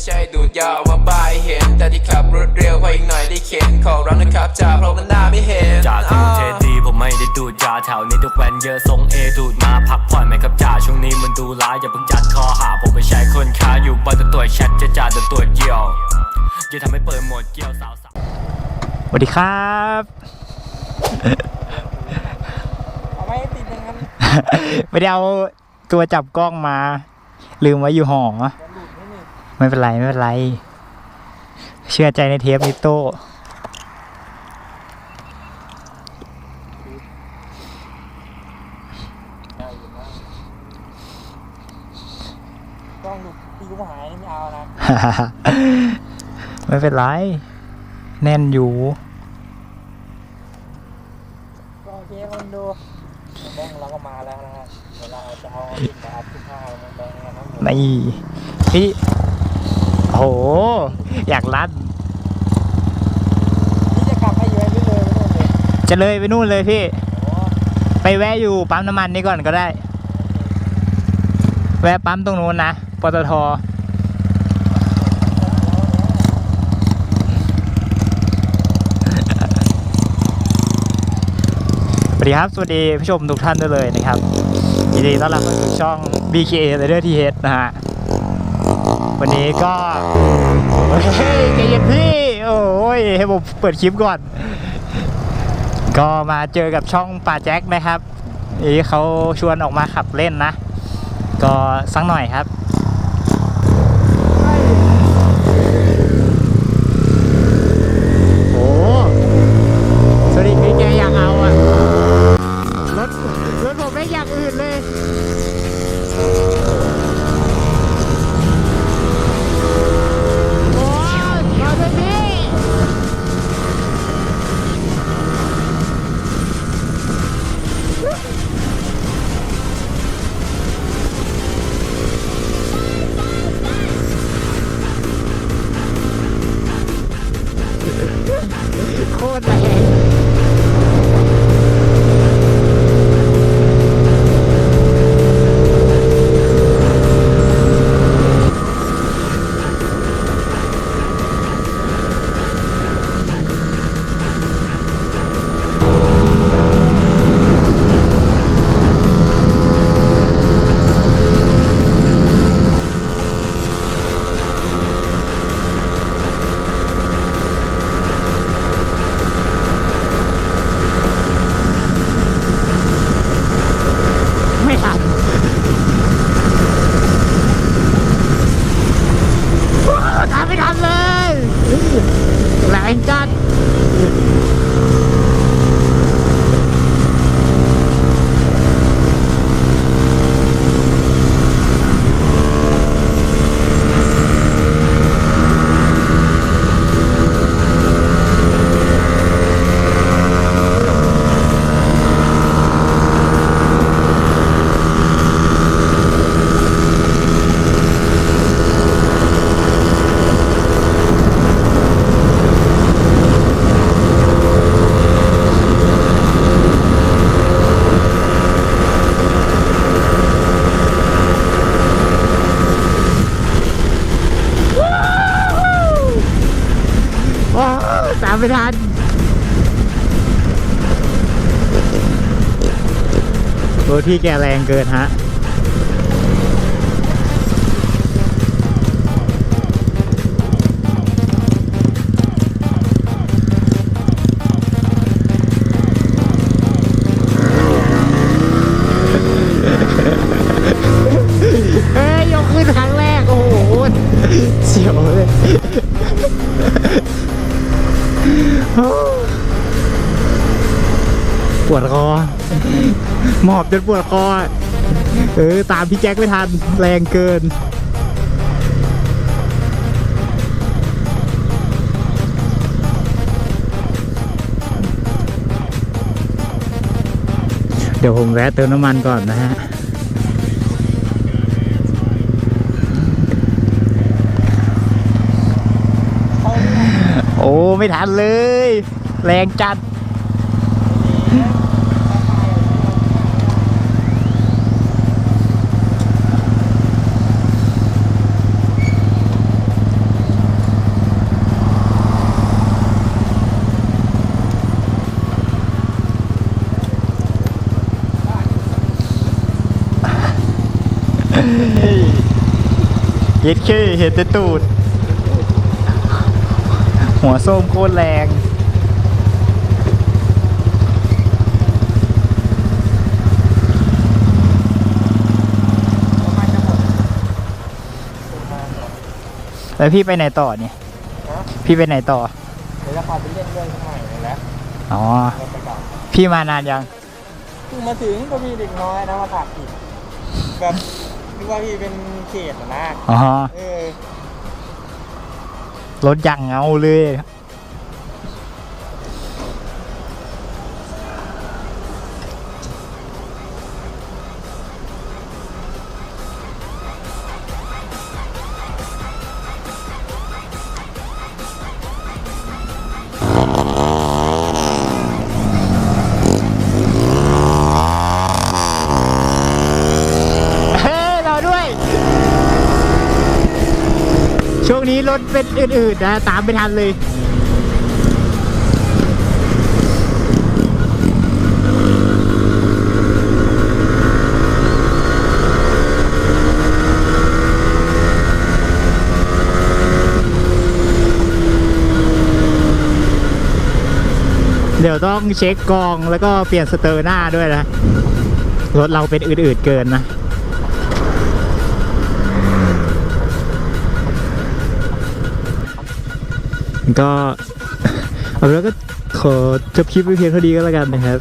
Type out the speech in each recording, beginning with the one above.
ไม่ใช่ดูดยาออกมาบายเห็น แต่ที่ขับรถเร็วเพราะอีกหน่อยได้เข็นขอร้องนะครับจ่าเพราะมันหน้าไม่เห็นจ่าดูเทดีผมไม่ได้ดูดยาแถวนี้ทุกแวนเยอะทรงเอดูดมาพักผ่อนไหมครับจ่าช่วงนี้มันดูร้ายอย่าเพิ่งจัดคอหาผมไปใช้คนค้าอยู่บ้านแต่ตัวแชทจะจ่าแต่ตัวเยี่ยวอย่าทำให้เปิดหมดเกี่ยวสาวสาวสวัสดีครับเอาไว้ติดหนึ่งครับไม่ได้เอาตัวจับกล้องมา ลืมไว้อยู่หอ ไม่เป็นไร ไม่เป็นไร เชื่อใจในเทปนิโต้ได้อยู่นะกล้องดูปีกหายไม่เอานะ ไม่เป็นไร แน่นอยู่ก็โอเคคนดูแบงค์เราก็มาแล้วนะฮะเดี๋ยวเราจะเอาลิงก์มาอัพทุกท่าแบงค์นะครับผมนี่พี่โอ้โห อยากรัดนี่จะกลับไปอยู่ไอ้นี่เลยไม่ต้องเลยจะเลยไปนู่นเลยพี่ โอ้ไปแวะอยู่ปั๊มน้ำมันนี่ก่อนก็ได้ แวะปั๊มตรงนู้นนะปตทสวัสดีครับ สวัสดีผู้ชมทุกท่านด้วยเลยนะครับยินดีต้อนรับเข้าสู่ช่อง BKA Rider TH นะฮะ วันนี้ก็เฮ้ยใจเย็นพี่ โอ้ยให้ผมเปิดคลิปก่อน ก็มาเจอกับช่องป่าแจ็คนะครับนี่เขาชวนออกมาขับเล่นนะ ก็สักหน่อยครับ แรงจัดโอ้ตามไม่ทันรถพี่แกแรงเกินฮะเอ้ยยกขึ้นครั้งแรก โอ้โหเสียวเลย ปวดคอ หมอบจนปวดคอ เออ ตามพี่แจ็คไม่ทัน แรงเกิน เดี๋ยวผมแวะเติมน้ำมันก่อนนะฮะ ไม่ทันเลย แรงจัดเย็ดเคเห็นแต่ตูด หัวส้มโคตรแรงประมาณจะหมดแล้วพี่ไปไหนต่อเนี่ยนะพี่ไปไหนต่อเดี๋ยวจะพาไปเล่นด้วยข้างในเลยแล้วอ๋อเราไปก่อนพี่มานานยังเพิ่งมาถึงก็มีเด็กน้อยนะมาถักอีกแบบคิดว่าพี่เป็นเขตอะนะอ๋อเออ รถยังเงาเลย รถเป็นอื่นๆนะตามไม่ทันเลยเดี๋ยวต้องเช็คกองแล้วก็เปลี่ยนสเตอร์หน้าด้วยนะ รถเราเป็นอื่นๆเกินนะ ก็เอาเป็นว่าก็ขอจบคลิปไว้เพียงเท่านี้ก็แล้วกันนะครับ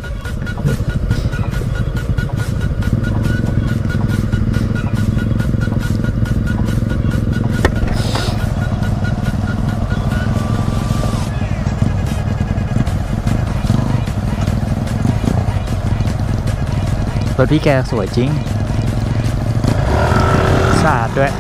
รถพี่แกสวยจริงสะอาดด้วย